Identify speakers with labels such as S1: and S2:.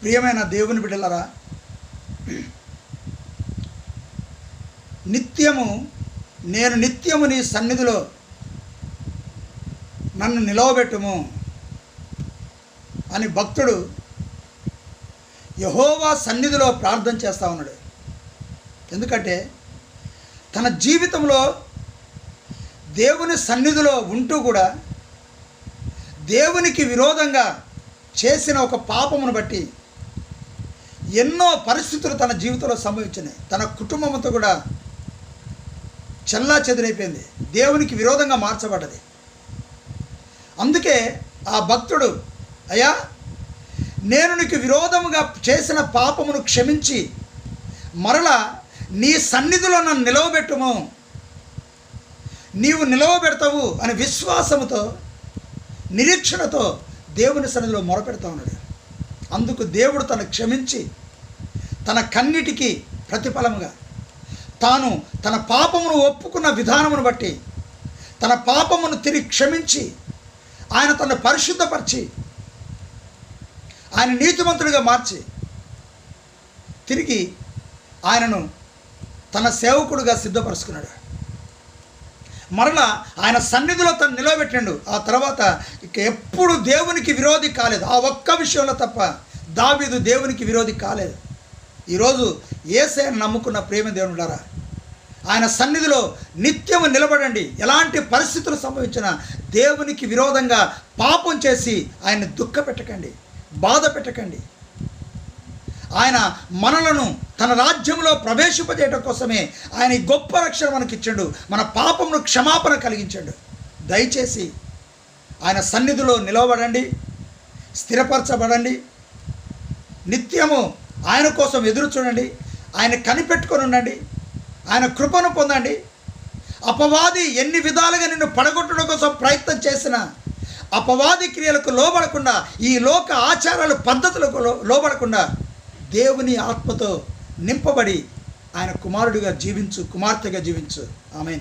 S1: ప్రియమైన దేవుని బిడ్డలరా నిత్యము నేను నిత్యము నీ సన్నిధిలో నన్ను నిలవబెట్టుము అని భక్తుడు యహోవా సన్నిధిలో ప్రార్థన చేస్తూ ఉన్నాడు. ఎందుకంటే తన జీవితంలో దేవుని సన్నిధిలో ఉంటూ కూడా దేవునికి విరోధంగా చేసిన ఒక పాపమును బట్టి ఎన్నో పరిస్థితులు తన జీవితంలో సంభవించినాయి. తన కుటుంబంతో కూడా చల్లా చెదిరైపోయింది. దేవునికి విరోధంగా మార్చబడ్డది. అందుకే ఆ భక్తుడు అయ్యా నేను నీకు విరోధముగా చేసిన పాపమును క్షమించి మరలా నీ సన్నిధిలో నన్ను నిలవబెట్టుము. నీవు నిలవబెడతావు అనే విశ్వాసముతో నిరీక్షణతో దేవుని సన్నిధిలో మొరపెడతా ఉన్నాడు. అందుకు దేవుడు తను క్షమించి తన కన్నిటికి ప్రతిఫలముగా. తాను తన పాపమును ఒప్పుకున్న విధానమును బట్టి తన పాపమును తిరిగి క్షమించి ఆయన తనను పరిశుద్ధపరిచి ఆయన నీతిమంతుడిగా మార్చి తిరిగి ఆయనను తన సేవకుడుగా సిద్ధపరుచుకున్నాడు. మరలా ఆయన సన్నిధిలో తను నిలబెట్టిండు ఆ తర్వాత ఇక ఎప్పుడు దేవునికి విరోధి కాలేదు. ఆ ఒక్క విషయంలో తప్ప దావీదు దేవునికి విరోధి కాలేదు. ఈరోజు ఏసే నమ్ముకున్న ప్రేమ దేవుడారా ఆయన సన్నిధిలో నిత్యము నిలబడండి. ఎలాంటి పరిస్థితులు సంభవించినా దేవునికి విరోధంగా పాపం చేసి ఆయన దుఃఖ పెట్టకండి బాధ పెట్టకండి. ఆయన మనలను తన రాజ్యంలో ప్రవేశింపజేయడం కోసమే ఆయన ఈ గొప్ప రక్షణ మనకి ఇచ్చాడు. మన పాపమును క్షమాపణ కలిగించాడు. దయచేసి ఆయన సన్నిధిలో నిలవబడండి స్థిరపరచబడండి. నిత్యము ఆయన కోసం ఎదురు చూడండి. ఆయన కనిపెట్టుకొని ఉండండి. ఆయన కృపను పొందండి. అపవాది ఎన్ని విధాలుగా నిన్ను పడగొట్టడం కోసం ప్రయత్నం చేసినా అపవాది క్రియలకు లోబడకుండా ఈ లోక ఆచారాలు పద్ధతులకు లోబడకుండా దేవుని ఆత్మతో నింపబడి ఆయన కుమారుడిగా జీవించు కుమార్తెగా జీవించు. ఆమె